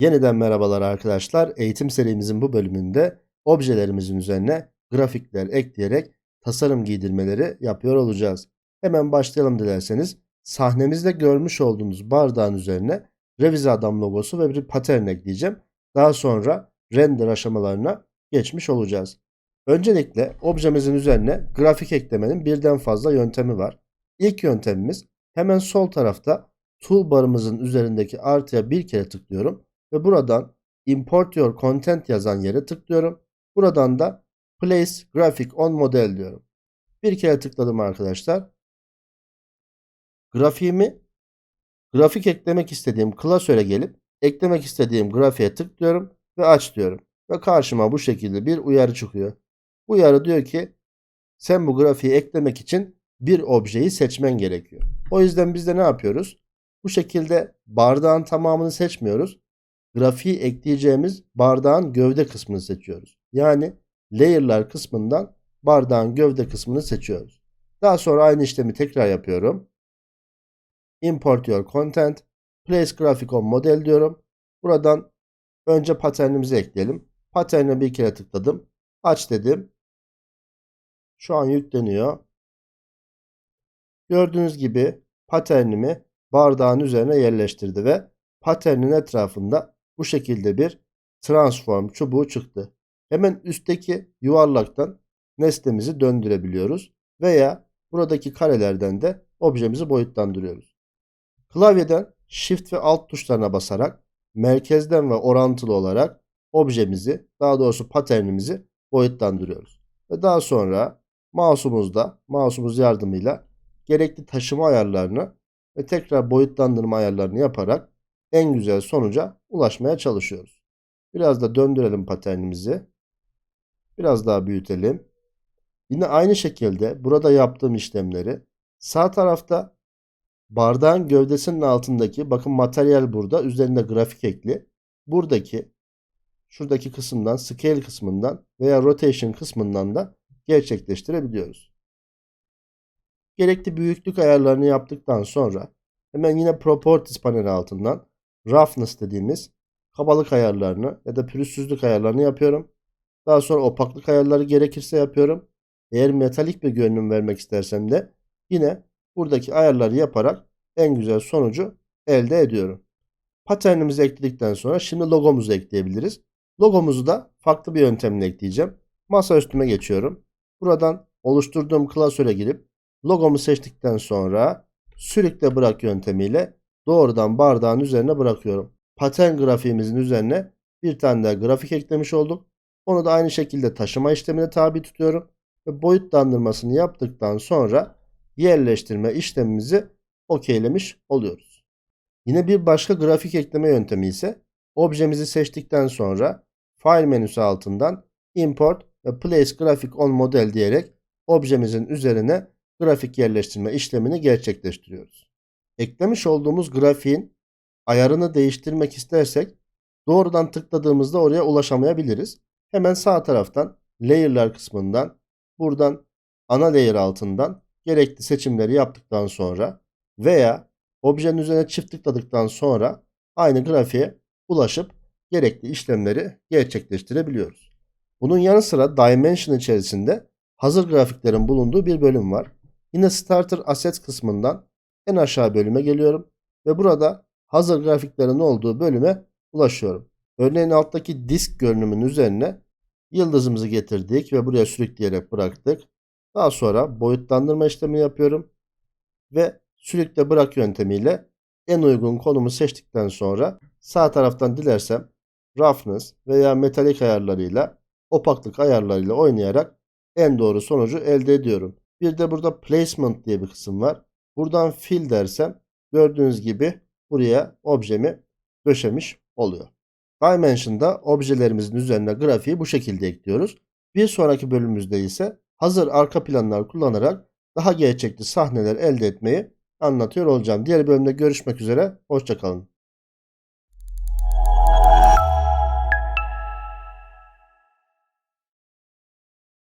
Yeniden merhabalar arkadaşlar. Eğitim serimizin bu bölümünde objelerimizin üzerine grafikler ekleyerek tasarım giydirmeleri yapıyor olacağız. Hemen başlayalım dilerseniz. Sahnemizde görmüş olduğunuz bardağın üzerine revize adam logosu ve bir pattern ekleyeceğim. Daha sonra render aşamalarına geçmiş olacağız. Öncelikle objemizin üzerine grafik eklemenin birden fazla yöntemi var. İlk yöntemimiz hemen sol tarafta toolbarımızın üzerindeki artıya bir kere tıklıyorum ve buradan import your content yazan yere tıklıyorum. Buradan da place graphic on model diyorum. Bir kere tıkladım arkadaşlar. Grafiğimi grafik eklemek istediğim klasöre gelip eklemek istediğim grafiğe tıklıyorum ve aç diyorum. Ve karşıma bu şekilde bir uyarı çıkıyor. Uyarı diyor ki sen bu grafiği eklemek için bir objeyi seçmen gerekiyor. O yüzden biz de ne yapıyoruz? Bu şekilde bardağın tamamını seçmiyoruz. Grafiği ekleyeceğimiz bardağın gövde kısmını seçiyoruz. Yani layer'lar kısmından bardağın gövde kısmını seçiyoruz. Daha sonra aynı işlemi tekrar yapıyorum. Import your content. Place graphic on model diyorum. Buradan önce patternimizi ekleyelim. Pattern'e bir kere tıkladım. Aç dedim. Şu an yükleniyor. Gördüğünüz gibi patternimi bardağın üzerine yerleştirdi ve patternin etrafında bu şekilde bir transform çubuğu çıktı. Hemen üstteki yuvarlaktan nesnemizi döndürebiliyoruz veya buradaki karelerden de objemizi boyutlandırıyoruz. Klavyeden Shift ve Alt tuşlarına basarak merkezden ve orantılı olarak objemizi, daha doğrusu patternimizi boyutlandırıyoruz. Ve daha sonra mouse'umuzda, mouse'umuz yardımıyla gerekli taşıma ayarlarını ve tekrar boyutlandırma ayarlarını yaparak en güzel sonuca ulaşmaya çalışıyoruz. Biraz da döndürelim paternimizi. Biraz daha büyütelim. Yine aynı şekilde burada yaptığım işlemleri sağ tarafta bardağın gövdesinin altındaki bakın materyal burada üzerinde grafik ekli. Buradaki şuradaki kısımdan scale kısmından veya rotation kısmından da gerçekleştirebiliyoruz. Gerekli büyüklük ayarlarını yaptıktan sonra hemen yine Properties paneli altından Roughness dediğimiz kabalık ayarlarını ya da pürüzsüzlük ayarlarını yapıyorum. Daha sonra opaklık ayarları gerekirse yapıyorum. Eğer metalik bir görünüm vermek istersem de yine buradaki ayarları yaparak en güzel sonucu elde ediyorum. Patternimizi ekledikten sonra şimdi logomuzu ekleyebiliriz. Logomuzu da farklı bir yöntemle ekleyeceğim. Masa üstüme geçiyorum. Buradan oluşturduğum klasöre girip logomu seçtikten sonra sürükle bırak yöntemiyle doğrudan bardağın üzerine bırakıyorum. Pattern grafiğimizin üzerine bir tane daha grafik eklemiş olduk. Onu da aynı şekilde taşıma işlemine tabi tutuyorum. Ve boyutlandırmasını yaptıktan sonra yerleştirme işlemimizi okeylemiş oluyoruz. Yine bir başka grafik ekleme yöntemi ise objemizi seçtikten sonra File menüsü altından Import ve Place Graphic on Model diyerek objemizin üzerine grafik yerleştirme işlemini gerçekleştiriyoruz. Eklemiş olduğumuz grafiğin ayarını değiştirmek istersek doğrudan tıkladığımızda oraya ulaşamayabiliriz. Hemen sağ taraftan layer'lar kısmından buradan ana layer altından gerekli seçimleri yaptıktan sonra veya objenin üzerine çift tıkladıktan sonra aynı grafiğe ulaşıp gerekli işlemleri gerçekleştirebiliyoruz. Bunun yanı sıra Dimension içerisinde hazır grafiklerin bulunduğu bir bölüm var. Yine Starter Assets kısmından en aşağı bölüme geliyorum ve burada hazır grafiklerin olduğu bölüme ulaşıyorum. Örneğin alttaki disk görünümünün üzerine yıldızımızı getirdik ve buraya sürükleyerek bıraktık. Daha sonra boyutlandırma işlemini yapıyorum ve sürükle bırak yöntemiyle en uygun konumu seçtikten sonra sağ taraftan dilersem roughness veya metalik ayarlarıyla opaklık ayarlarıyla oynayarak en doğru sonucu elde ediyorum. Bir de burada placement diye bir kısım var. Buradan fill dersem gördüğünüz gibi buraya objemi döşemiş oluyor. Dimension'da objelerimizin üzerine grafiği bu şekilde ekliyoruz. Bir sonraki bölümümüzde ise hazır arka planlar kullanarak daha gerçekçi sahneler elde etmeyi anlatıyor olacağım. Diğer bölümde görüşmek üzere. Hoşçakalın.